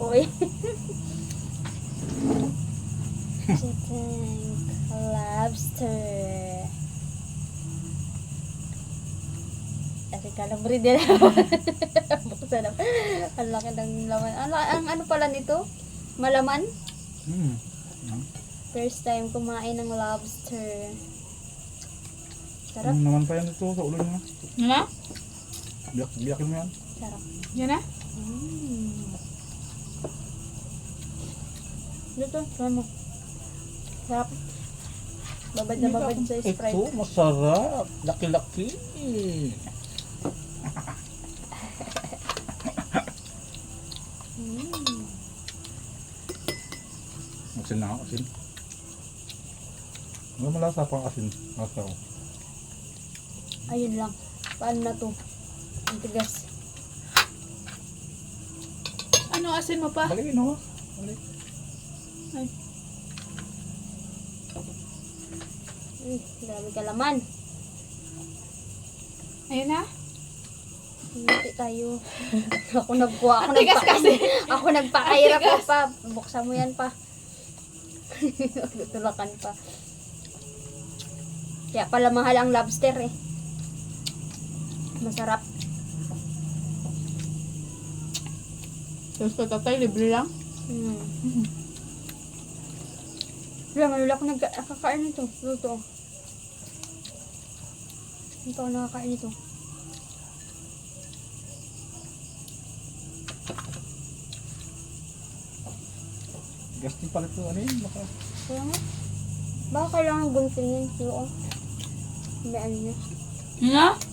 Uy. Chicken lobster. Kasi kalabri din Buksan na. Ang laki ng laman. Ang, ang ano pala nito? Malaman? Hmm. Yan. First time kumain ng lobster. Sarap. Ano naman pa yan ito sa ulo niya. Na? Biyak, biyakin mo yan. Sarap. Yan na? Mm. Dito, try mo. Sarap. Babad na babad sa Sprite. Ito, masarap. Laki-laki. Mm. Asin na ako, asin. Ano malasa pang asin? Malasa ko. Ayun lang. Paano na to? Ang tigas. Ano asin mo pa? Balikin mo. Balik. Ay. Uy, grabe ka laman. Ayun na? Hindi tayo. ako nagkuha. Ako nagpa- kasi. Ako ko tigas. pa. Buksan mo yan pa. Tutulakan pa. Kaya pala mahal ang lobster eh. Masarap. Tapos ko tatay, libre lang. Hmm. Wala, malula ako nagkakain nito. Luto. Hindi pa ako nakakain nito. Gasting pala ito. Ano yun? Baka. Kaya nga. Baka kailangan guntingin. Yung May ano niya. Yan na?